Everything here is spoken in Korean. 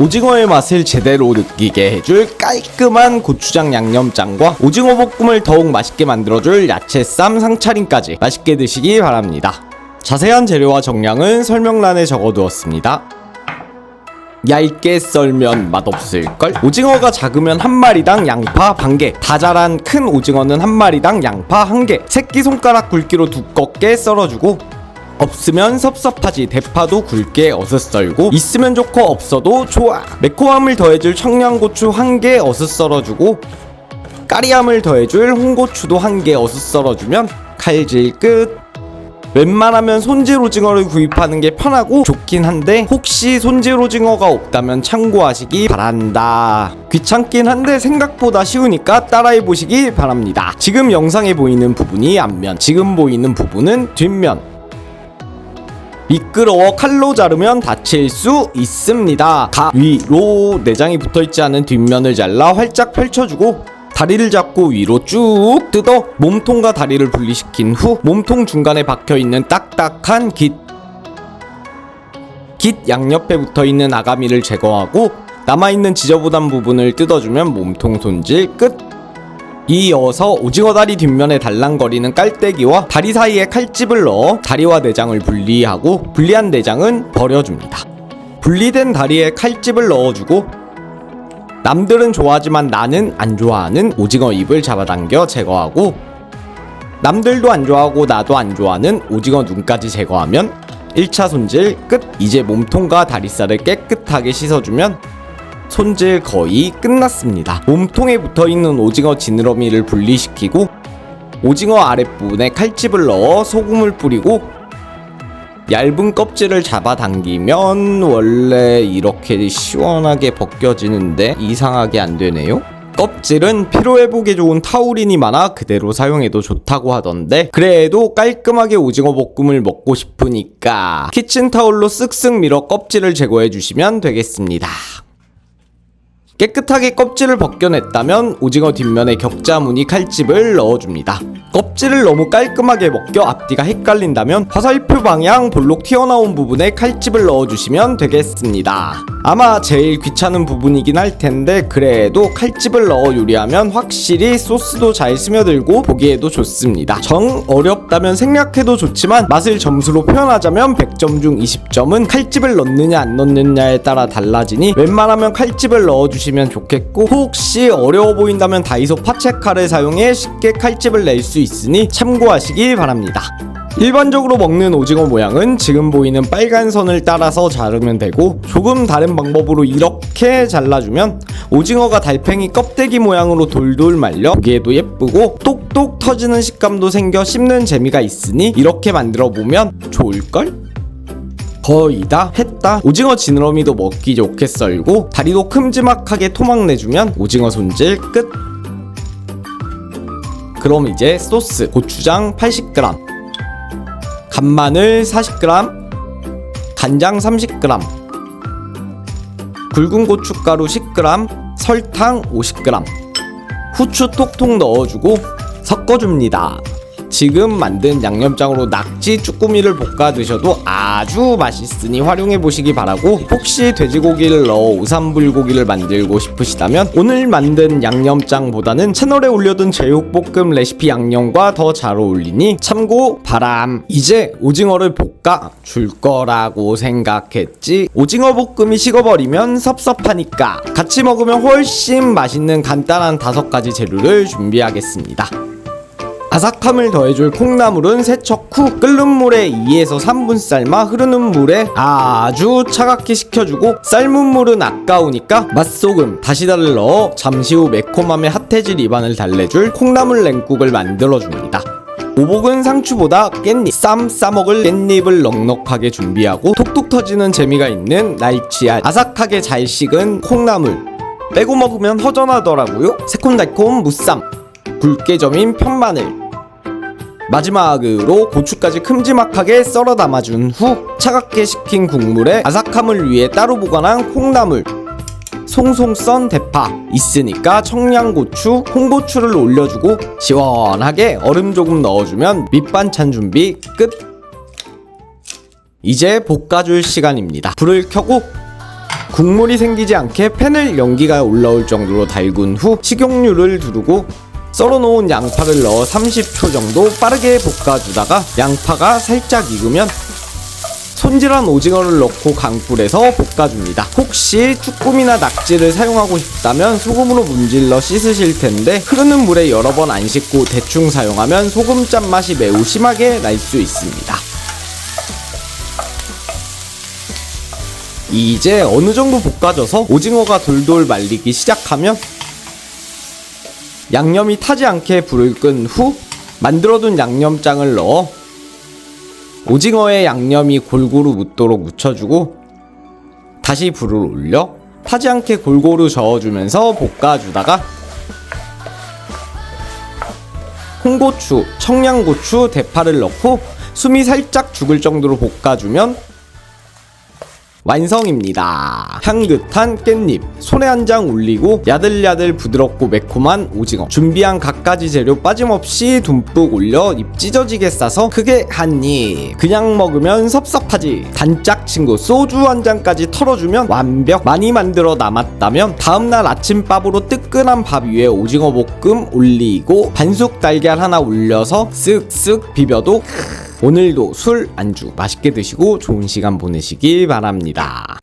오징어의 맛을 제대로 느끼게 해줄 깔끔한 고추장 양념장과 오징어 볶음을 더욱 맛있게 만들어줄 야채쌈 상차림까지 맛있게 드시기 바랍니다. 자세한 재료와 정량은 설명란에 적어두었습니다. 얇게 썰면 맛없을걸? 오징어가 작으면 한 마리당 양파 반 개, 다 자란 큰 오징어는 한 마리당 양파 한 개, 새끼손가락 굵기로 두껍게 썰어주고 없으면 섭섭하지 대파도 굵게 어슷 썰고 있으면 좋고 없어도 좋아 매콤함을 더해줄 청양고추 한 개 어슷 썰어주고 까리함을 더해줄 홍고추도 한 개 어슷 썰어주면 칼질 끝 웬만하면 손질 오징어를 구입하는 게 편하고 좋긴 한데 혹시 손질 오징어가 없다면 참고하시기 바란다. 귀찮긴 한데 생각보다 쉬우니까 따라해 보시기 바랍니다. 지금 영상에 보이는 부분이 앞면, 지금 보이는 부분은 뒷면. 미끄러워 칼로 자르면 다칠 수 있습니다. 가위로 내장이 붙어있지 않은 뒷면을 잘라 활짝 펼쳐주고 다리를 잡고 위로 쭉 뜯어 몸통과 다리를 분리시킨 후 몸통 중간에 박혀있는 딱딱한 깃. 깃 양옆에 붙어있는 아가미를 제거하고 남아있는 지저분한 부분을 뜯어주면 몸통 손질 끝. 이어서 오징어 다리 뒷면에 달랑거리는 깔때기와 다리 사이에 칼집을 넣어 다리와 내장을 분리하고 분리한 내장은 버려줍니다. 분리된 다리에 칼집을 넣어주고 남들은 좋아하지만 나는 안 좋아하는 오징어 잎을 잡아당겨 제거하고 남들도 안 좋아하고 나도 안 좋아하는 오징어 눈까지 제거하면 1차 손질 끝 이제 몸통과 다리살을 깨끗하게 씻어주면 손질 거의 끝났습니다 몸통에 붙어있는 오징어 지느러미를 분리시키고 오징어 아랫부분에 칼집을 넣어 소금을 뿌리고 얇은 껍질을 잡아당기면 원래 이렇게 시원하게 벗겨지는데 이상하게 안 되네요. 껍질은 피로회복에 좋은 타우린이 많아 그대로 사용해도 좋다고 하던데 그래도 깔끔하게 오징어 볶음을 먹고 싶으니까 키친타올로 쓱쓱 밀어 껍질을 제거해 주시면 되겠습니다. 깨끗하게 껍질을 벗겨냈다면 오징어 뒷면에 격자 무늬 칼집을 넣어줍니다. 껍질을 너무 깔끔하게 벗겨 앞뒤가 헷갈린다면 화살표 방향 볼록 튀어나온 부분에 칼집을 넣어주시면 되겠습니다. 아마 제일 귀찮은 부분이긴 할 텐데 그래도 칼집을 넣어 요리하면 확실히 소스도 잘 스며들고 보기에도 좋습니다. 정 어렵다면 생략해도 좋지만 맛을 점수로 표현하자면 100점 중 20점은 칼집을 넣느냐 안 넣느냐에 따라 달라지니 웬만하면 칼집을 넣어주시 면 좋겠고 혹시 어려워 보인다면 다이소 파체카를 사용해 쉽게 칼집을 낼 수 있으니 참고하시기 바랍니다. 일반적으로 먹는 오징어 모양은 지금 보이는 빨간 선을 따라서 자르면 되고 조금 다른 방법으로 이렇게 잘라주면 오징어가 달팽이 껍데기 모양으로 돌돌 말려 보기에도 예쁘고 똑똑 터지는 식감도 생겨 씹는 재미가 있으니 이렇게 만들어 보면 좋을걸? 거의 다 했다. 오징어 지느러미도 먹기 좋게 썰고 다리도 큼지막하게 토막 내주면 오징어 손질 끝. 그럼 이제 소스 고추장 80g 간마늘 40g 간장 30g 굵은 고춧가루 10g 설탕 50g 후추 톡톡 넣어주고 섞어줍니다. 지금 만든 양념장으로 낙지 쭈꾸미를 볶아 드셔도 아주 맛있으니 활용해 보시기 바라고 혹시 돼지고기를 넣어 오삼불고기를 만들고 싶으시다면 오늘 만든 양념장보다는 채널에 올려둔 제육볶음 레시피 양념과 더 잘 어울리니 참고 바람. 이제 오징어를 볶아 줄 거라고 생각했지. 오징어 볶음이 식어버리면 섭섭하니까 같이 먹으면 훨씬 맛있는 간단한 다섯 가지 재료를 준비하겠습니다 아삭함을 더해줄 콩나물은 세척 후 끓는 물에 2에서 3분 삶아 흐르는 물에 아주 차갑게 식혀주고 삶은 물은 아까우니까 맛소금, 다시다를 넣어 잠시 후 매콤함의 핫해질 입안을 달래줄 콩나물 냉국을 만들어줍니다. 오복은 상추보다 깻잎, 쌈 싸먹을 깻잎을 넉넉하게 준비하고 톡톡 터지는 재미가 있는 날치알, 아삭하게 잘 식은 콩나물 빼고 먹으면 허전하더라고요. 새콤달콤 무쌈, 굵게 점인 편마늘. 마지막으로 고추까지 큼지막하게 썰어 담아준 후 차갑게 식힌 국물에 아삭함을 위해 따로 보관한 콩나물. 송송 썬 대파. 있으니까 청양고추, 홍고추를 올려주고 시원하게 얼음 조금 넣어주면 밑반찬 준비 끝. 이제 볶아줄 시간입니다. 불을 켜고 국물이 생기지 않게 팬을 연기가 올라올 정도로 달군 후 식용유를 두르고 썰어놓은 양파를 넣어 30초 정도 빠르게 볶아주다가 양파가 살짝 익으면 손질한 오징어를 넣고 강불에서 볶아줍니다. 혹시 쭈꾸미나 낙지를 사용하고 싶다면 소금으로 문질러 씻으실 텐데 흐르는 물에 여러 번 안 씻고 대충 사용하면 소금 짠맛이 매우 심하게 날 수 있습니다. 이제 어느 정도 볶아져서 오징어가 돌돌 말리기 시작하면 양념이 타지 않게 불을 끈 후 만들어둔 양념장을 넣어 오징어에 양념이 골고루 묻도록 묻혀주고 다시 불을 올려 타지 않게 골고루 저어주면서 볶아주다가 홍고추, 청양고추, 대파를 넣고 숨이 살짝 죽을 정도로 볶아주면 완성입니다. 향긋한 깻잎, 손에 한 장 올리고 야들야들 부드럽고 매콤한 오징어. 준비한 갖가지 재료 빠짐없이 듬뿍 올려 입 찢어지게 싸서 크게 한 입. 그냥 먹으면 섭섭하지. 단짝 친구 소주 한 잔까지 털어주면 완벽. 많이 만들어 남았다면 다음날 아침밥으로 뜨끈한 밥 위에 오징어 볶음 올리고 반숙 달걀 하나 올려서 쓱쓱 비벼도 오늘도 술 안주 맛있게 드시고 좋은 시간 보내시기 바랍니다.